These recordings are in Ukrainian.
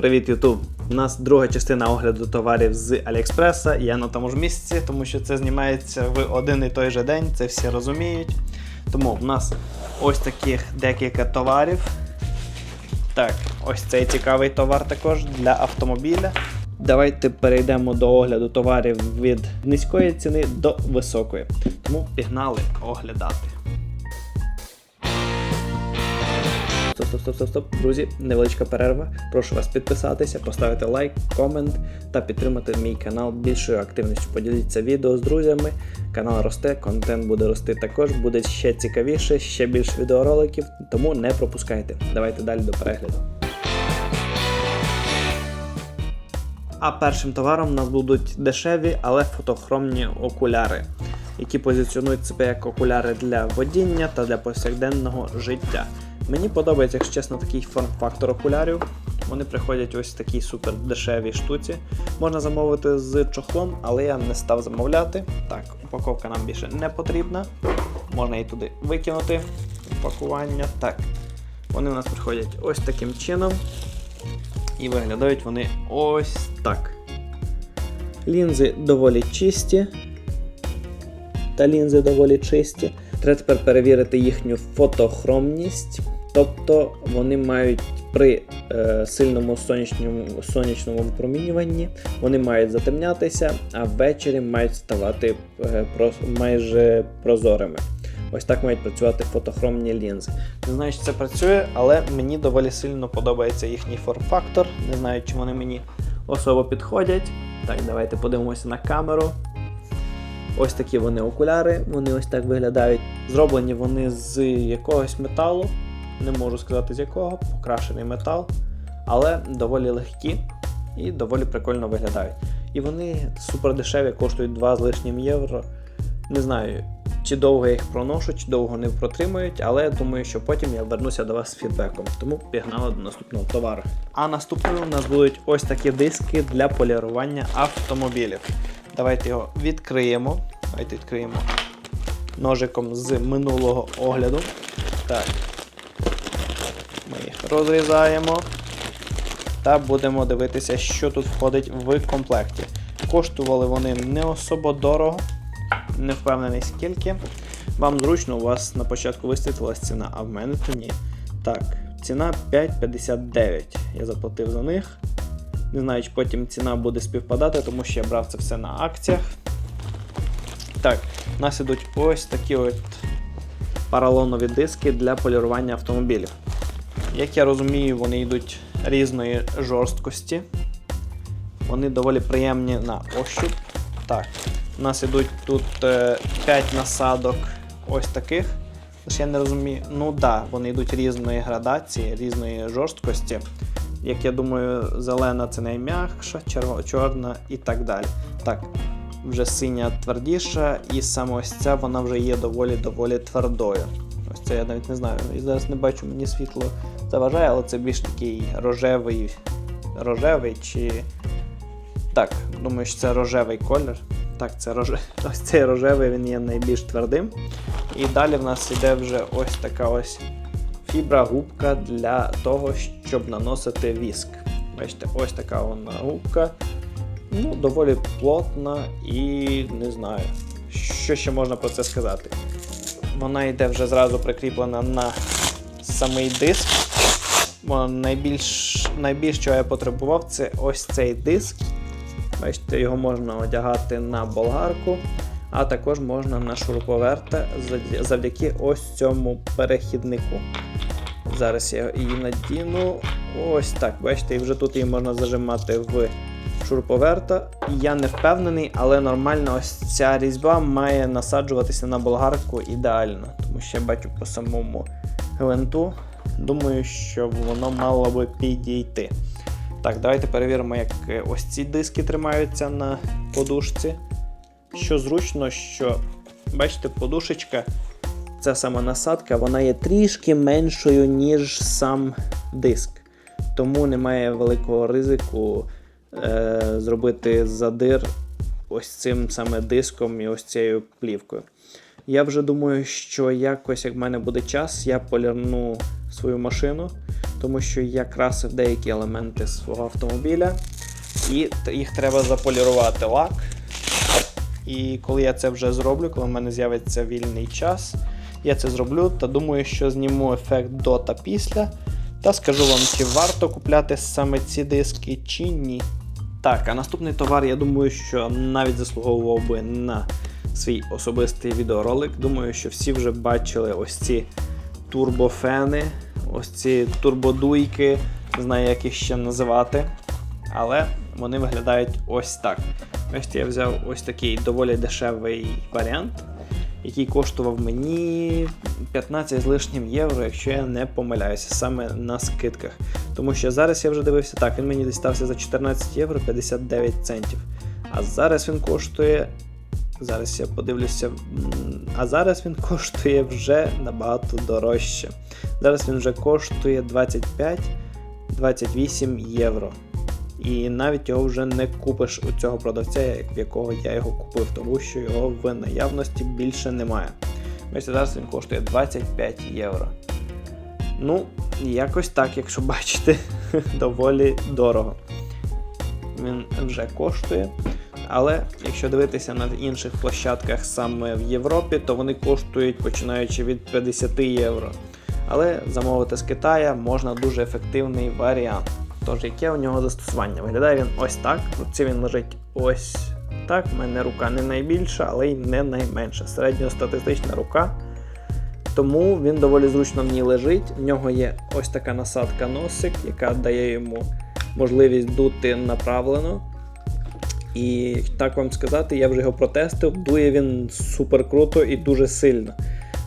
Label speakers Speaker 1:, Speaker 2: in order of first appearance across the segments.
Speaker 1: Привіт, Ютуб! У нас друга частина огляду товарів з Аліекспреса. Я на тому ж місці, тому що це знімається в один і той же день, це всі розуміють. Тому в нас ось таких декілька товарів. Так, ось цей цікавий товар також для автомобіля. Давайте перейдемо до огляду товарів від низької ціни до високої. Тому пігнали оглядати. Стоп, стоп, стоп, стоп, стоп. Друзі, невеличка перерва. Прошу вас підписатися, поставити лайк, комент та підтримати мій канал більшою активністю. Поділіться відео з друзями. Канал росте, контент буде рости також, буде ще цікавіше, ще більше відеороликів, тому не пропускайте. Давайте далі до перегляду. А першим товаром у нас будуть дешеві, але фотохромні окуляри, які позиціонують себе як окуляри для водіння та для повсякденного життя. Мені подобається, якщо чесно, такий форм-фактор окулярів. Вони приходять ось в такій супер дешевій штуці. Можна замовити з чохлом, але я не став замовляти. Так, упаковка нам більше не потрібна. Можна її туди викинути. Упакування. Так. Вони у нас приходять ось таким чином. І виглядають вони ось так. Лінзи доволі чисті. Та лінзи доволі чисті. Треба тепер перевірити їхню фотохромність. Тобто вони мають при е, сильному сонячному, сонячному випромінюванні, вони мають затемнятися, а ввечері мають ставати е, про, майже прозорими. Ось так мають працювати фотохромні лінзи. Не знаю, чи це працює, але мені доволі сильно подобається їхній форм-фактор. Не знаю, чи вони мені особо підходять. Так, давайте подивимося на камеру. Ось такі вони окуляри, вони ось так виглядають. Зроблені вони з якогось металу, не можу сказати з якого, покрашений метал, але доволі легкі і доволі прикольно виглядають. І вони супер дешеві, коштують 2 з лишнім євро. Не знаю, чи довго їх проношу, чи довго не протримують, але я думаю, що потім я вернуся до вас з фідбеком. Тому пігнали до наступного товару. А наступним у нас будуть ось такі диски для полірування автомобілів. Давайте його відкриємо. Давайте відкриємо ножиком з минулого огляду. Так. Ми їх розрізаємо. Та будемо дивитися, що тут входить в комплекті. Коштували вони не особо дорого, не впевнений скільки. Вам зручно, у вас на початку висвітлилась ціна, а в мене то ні. Так, ціна 5,59. Я заплатив за них. Не знаю, чи потім ціна буде співпадати, тому що я брав це все на акціях. Так, у нас ідуть ось такі от паралонові диски для полірування автомобілів. Як я розумію, вони йдуть різної жорсткості. Вони доволі приємні на ощуп. Так, у нас ідуть тут е, 5 насадок ось таких. Тож я не розумію, ну так, да, вони йдуть різної градації, різної жорсткості. Як я думаю, зелена це найм'якша, чорна і так далі. Так, вже синя твердіша, і саме ось ця вона вже є доволі-доволі твердою. Ось це я навіть не знаю. І зараз не бачу, мені світло заважає, але це більш такий рожевий, рожевий чи. Так, думаю, що це рожевий колір. Так, це роже... ось цей рожевий він є найбільш твердим. І далі в нас іде вже ось така ось фібра губка для того, щоб наносити віск. Бачите, ось така вона губка. Ну, доволі плотна і не знаю, що ще можна про це сказати. Вона йде вже зразу прикріплена на самий диск. Найбільш, найбільш що я потребував, це ось цей диск. Бачите, його можна одягати на болгарку, а також можна на шуруповерта завдяки ось цьому перехіднику. Зараз я її надіну. Ось так. Бачите, і вже тут її можна зажимати в шуруповерта. Я не впевнений, але нормально ось ця різьба має насаджуватися на болгарку ідеально. Тому що я бачу по самому гвинту. Думаю, що воно мало би підійти. Так, давайте перевіримо, як е, ось ці диски тримаються на подушці. Що зручно, що бачите, подушечка, ця сама насадка, вона є трішки меншою, ніж сам диск. Тому немає великого ризику е, зробити задир ось цим саме диском і ось цією плівкою. Я вже думаю, що якось, як в мене буде час, я полірну свою машину тому що я красив деякі елементи свого автомобіля, і їх треба заполірувати лак. І коли я це вже зроблю, коли в мене з'явиться вільний час, я це зроблю та думаю, що зніму ефект до та після. Та скажу вам, чи варто купляти саме ці диски, чи ні. Так, а наступний товар, я думаю, що навіть заслуговував би на свій особистий відеоролик. Думаю, що всі вже бачили ось ці турбофени, ось ці турбодуйки, не знаю, як їх ще називати. Але вони виглядають ось так. Ось я взяв ось такий доволі дешевий варіант, який коштував мені 15 з лишнім євро, якщо я не помиляюся, саме на скидках. Тому що зараз я вже дивився так, він мені десь стався за 14 євро 59 центів. А зараз він коштує. Зараз я подивлюся. А зараз він коштує вже набагато дорожче. Зараз він вже коштує 25-28 євро. І навіть його вже не купиш у цього продавця, в якого я його купив, тому що його в наявності більше немає. Ось зараз він коштує 25 євро. Ну, якось так, якщо бачите, доволі дорого. Він вже коштує. Але якщо дивитися на інших площадках саме в Європі, то вони коштують починаючи від 50 євро. Але замовити з Китая можна дуже ефективний варіант. Тож, яке у нього застосування? Виглядає він ось так. Руці він лежить ось так. У мене рука не найбільша, але й не найменша. Середньостатистична рука. Тому він доволі зручно в ній лежить. В нього є ось така насадка носик, яка дає йому можливість дути направлено. І так вам сказати, я вже його протестив. Дує він супер круто і дуже сильно.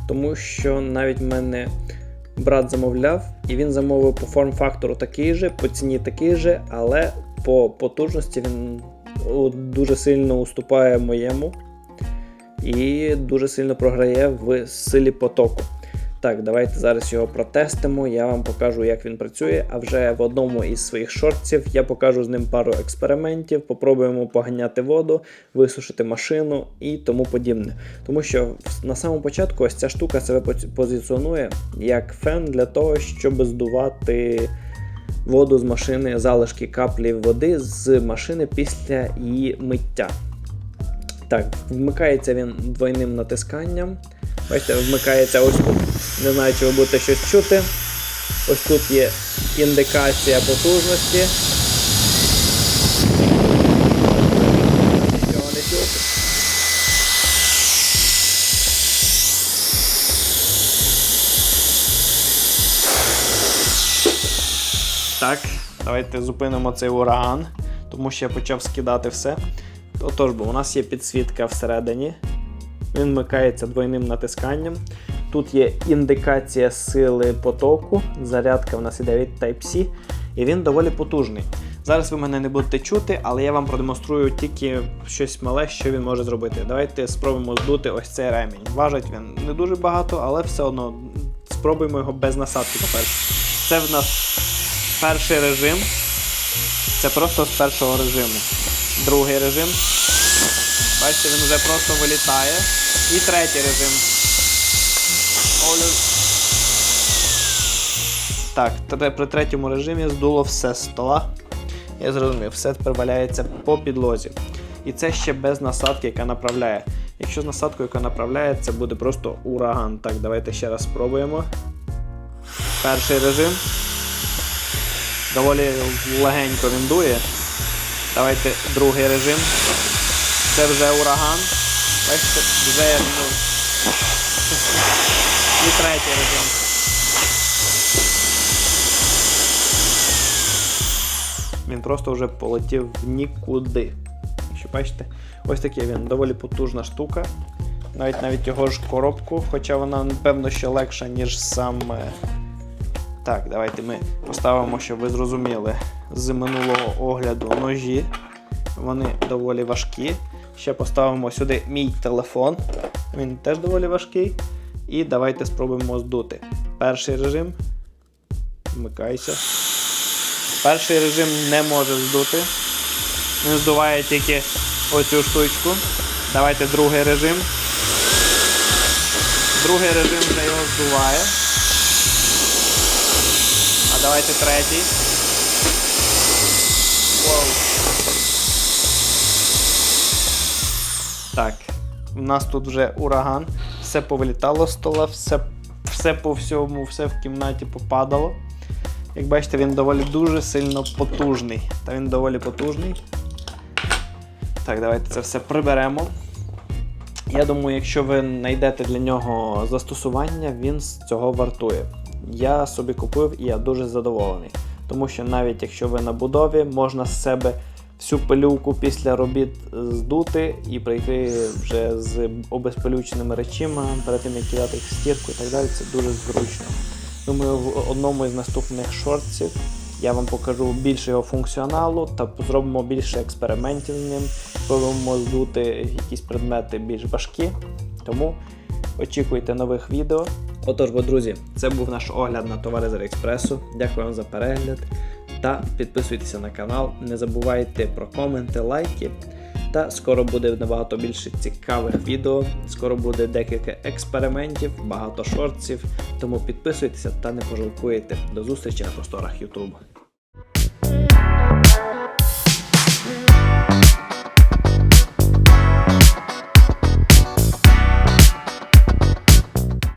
Speaker 1: Тому що навіть в мене брат замовляв, і він замовив по форм-фактору такий же, по ціні такий же, але по потужності він дуже сильно уступає моєму і дуже сильно програє в силі потоку. Так, давайте зараз його протестимо. Я вам покажу, як він працює. А вже в одному із своїх шортів я покажу з ним пару експериментів. Попробуємо поганяти воду, висушити машину і тому подібне. Тому що на самому початку ось ця штука себе позиціонує як фен для того, щоб здувати воду з машини, залишки каплі води з машини після її миття. Так, вмикається він двойним натисканням. Бачите, вмикається ось тут. Не знаю, чи ви будете щось чути. Ось тут є індикація потужності. Так, давайте зупинимо цей ураган, тому що я почав скидати все. Отож, бо у нас є підсвітка всередині. Він вмикається двойним натисканням. Тут є індикація сили потоку. Зарядка в нас іде від Type-C, і він доволі потужний. Зараз ви мене не будете чути, але я вам продемонструю тільки щось мале, що він може зробити. Давайте спробуємо здути ось цей ремінь. Важить він не дуже багато, але все одно спробуємо його без насадки, по-перше. Це в нас перший режим. Це просто з першого режиму. Другий режим. Бачите, він вже просто вилітає. І третій режим. Олю. Так, при третьому режимі здуло все стола. Я зрозумів, все тепер валяється по підлозі. І це ще без насадки, яка направляє. Якщо з насадкою, яка направляє, це буде просто ураган. Так, давайте ще раз спробуємо. Перший режим. Доволі легенько він дує. Давайте другий режим. Це вже ураган. Бачите, вже і третій режим. Він просто вже полетів в нікуди. Якщо бачите, ось такий він доволі потужна штука. Навіть навіть його ж коробку, хоча вона, напевно, ще легша, ніж сам. Так, давайте ми поставимо, щоб ви зрозуміли з минулого огляду ножі. Вони доволі важкі. Ще поставимо сюди мій телефон. Він теж доволі важкий. І давайте спробуємо здути. Перший режим. Вмикайся. Перший режим не може здути. Він здуває тільки оцю штучку. Давайте другий режим. Другий режим вже його здуває. А давайте третій. Вау. Так, у нас тут вже ураган, все повилітало з стола, все, все по всьому, все в кімнаті попадало. Як бачите, він доволі дуже сильно потужний. Та він доволі потужний. Так, давайте це все приберемо. Я думаю, якщо ви знайдете для нього застосування, він з цього вартує. Я собі купив і я дуже задоволений. Тому що навіть якщо ви на будові, можна з себе всю пилюку після робіт здути і прийти вже з обезпилюченими речима перед тим, як кидати їх в стірку і так далі. Це дуже зручно. Думаю, в одному із наступних шортів я вам покажу більше його функціоналу та зробимо більше експериментів з ним. Спробуємо здути якісь предмети більш важкі. Тому очікуйте нових відео. Отож, бо, друзі, це був наш огляд на товари з Аліекспресу. Дякую вам за перегляд. Та підписуйтеся на канал. Не забувайте про коменти, лайки. Та скоро буде набагато більше цікавих відео. Скоро буде декілька експериментів, багато шортсів. Тому підписуйтеся та не пожалкуєте. До зустрічі на просторах YouTube.